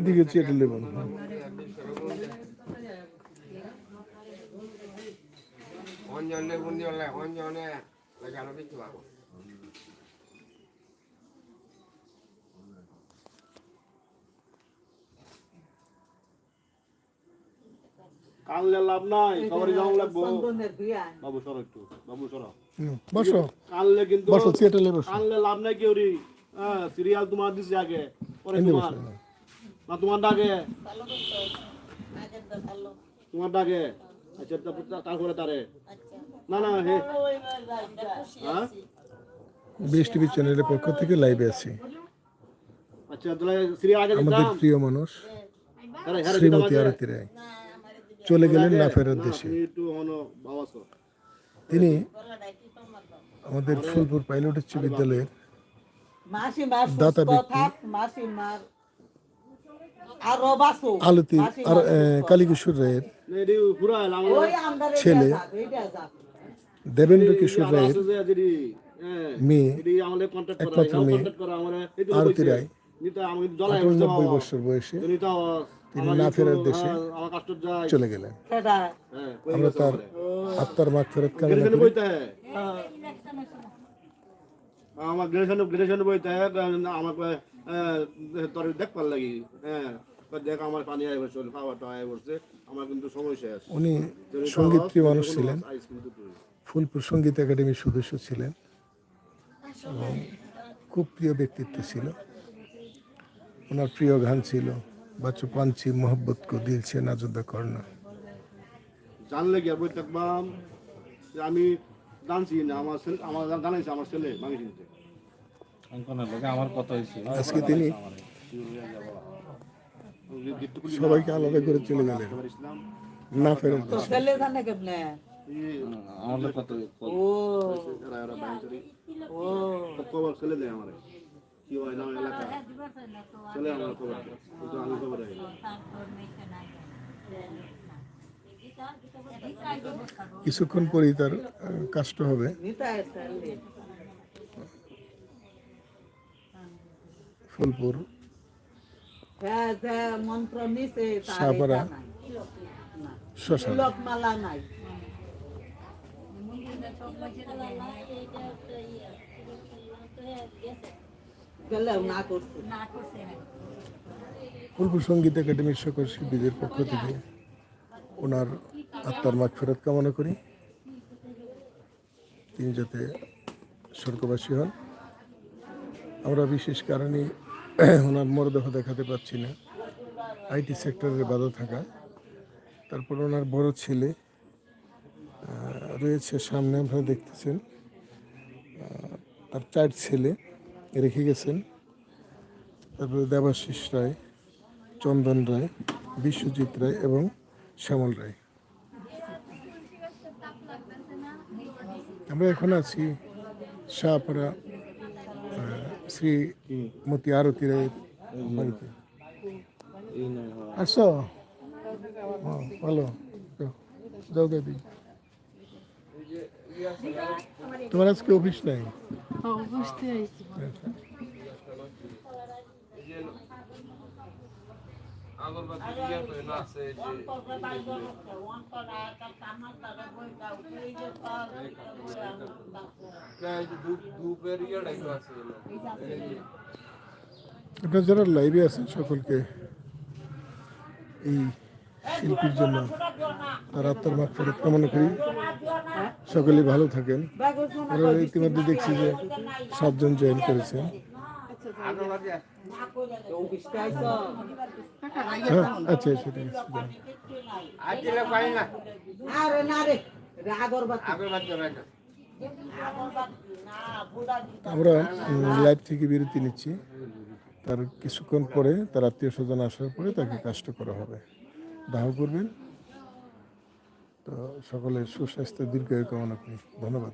এদিকে চেটে লেবন অঞ্জনে বুন্দি অঞ্জনে লাগানো কিছু পাবো কানলে লাভ নাই সবারই যাওয়া লাগবো। বাবু সরো একটু বাবু সরো। বসো। কানলে কিন্তু বসো চেটে বসো। কানলে লাভ নাই কেউ রি হ্যাঁ সিরিয়াল তোমার দিছে আগে পরে তোমার। না তোমার ডাকে। তোমার ডাকে। আচ্ছা তারপরে তারে না না হে। হ্যাঁ? আছি টিভি চ্যানেলের পক্ষ থেকে লাইভে আছি। আচ্ছা তাহলে সিরিয়াল আগে আমাদের প্রিয় মানুষ হ্যাঁ হ্যাঁ শ্রীমতী আরতি রায়। চলে গেলেন না ফেরত দেশে তিনি আমাদের ফুলপুর পাইলট উচ্চ বিদ্যালয়ের দাতা আলতি আর কালীকিশোর রায়ের ছেলে। দেবেন্দ্র কিশোর রায়ের হ্যাঁ মেয়ে একমাত্র মেয়ে, কন্টাক্ট করা আমারে এই তো আরতি রায় আটানব্বই বছর বয়সে তিনি না ফেরার দেশে আমার কষ্ট চলে গেলেন। হ্যাঁ আমরা তার আত্মার মাগ ফেরত কামনা আমার গ্রেজুয়েশন গ্রেজুয়েশন বইতে আমাকে তোর দেখবার লাগি হ্যাঁ। দেখ আমার পানি আয় বসে খাওয়াটা আয় বসছে আমার কিন্তু সময় শেষ। উনি সংগীত প্রিয় মানুষ ছিলেন। ফুলপুর সংগীত একাডেমির সদস্য ছিলেন। এবং খুব প্রিয় ব্যক্তিত্ব ছিল। ওনার প্রিয় গান ছিল বাচ্চু পাঞ্চি মোহব্বত কো দিল সে নাজুদা করনা জানলে গিয়ে বই থাকবাম? যে আমি জানছি না আমার ছেলে আমার জানাইছে আমার ছেলে মামি চিনতে অঙ্কনের লোকে আমার কত হয়েছে আজকে তিনি সবাইকে আলাদা করে চলে গেলেন। না ফেরত তো ছেলে জানে কেমনে? আমার লোক কত ও। ও। খবর ছেলে দেয় আমার। কি হয় না এলাকা? ছেলে আমার খবর কিন্তু আমি খবর। কিছুক্ষণ পরেই তার কাজটা হবে। ফুলপুর। শ্মশান। করছে। ফুলপুর সংগীত একাডেমির সকল শিল্পীদের পক্ষ থেকে ওনার আত্মার মাগ ফেরত কামনা করি। তিনি যাতে স্বর্গবাসী হন। আমরা বিশেষ কারণে ওনার মরদেহ দেখাতে পাচ্ছি না। আইটি সেক্টরে বাধা থাকা। তারপর ওনার বড় ছেলে রয়েছে সামনে, আপনারা দেখতেছেন। তার চার ছেলে রেখে গেছেন। তারপরে দেবাশিস রায়, চন্দন রায়, বিশ্বজিৎ রায় এবং শ্যামল রায়। আমরা এখন আছি শাহপাড়া আহ, শ্রীমতী আরতি রায়ের বাড়িতে। আসো। হ্যাঁ, ভালো যাও, যাও দাদি। তোমার আজকে অফিস নাই? বুঝতে আগরবাতি দিয়ে তো না আছে যে ধূপের ইয়েটাই তো আছে আপনারা যারা লাইভে আছেন সকলকে এই শিল্পীর জন্য তার আত্মার মাগ ফেরত কামনা করি সকলে ভালো থাকেন আমরা ইতিমধ্যে দেখছি যে সাতজন জয়েন করেছেন আগরবাতি অফিসটা আইছ হ্যাঁ আচ্ছা ঠিক আছে আমরা লাইভ থেকে বিরতি নিচ্ছি। তার কিছুক্ষণ পরে তার আত্মীয় স্বজন আসার পরে তাকে কাজটা করা হবে। দাহ করবেন। তো সকলের সুস্বাস্থ্য, দীর্ঘায়ু কামনা করি। ধন্যবাদ।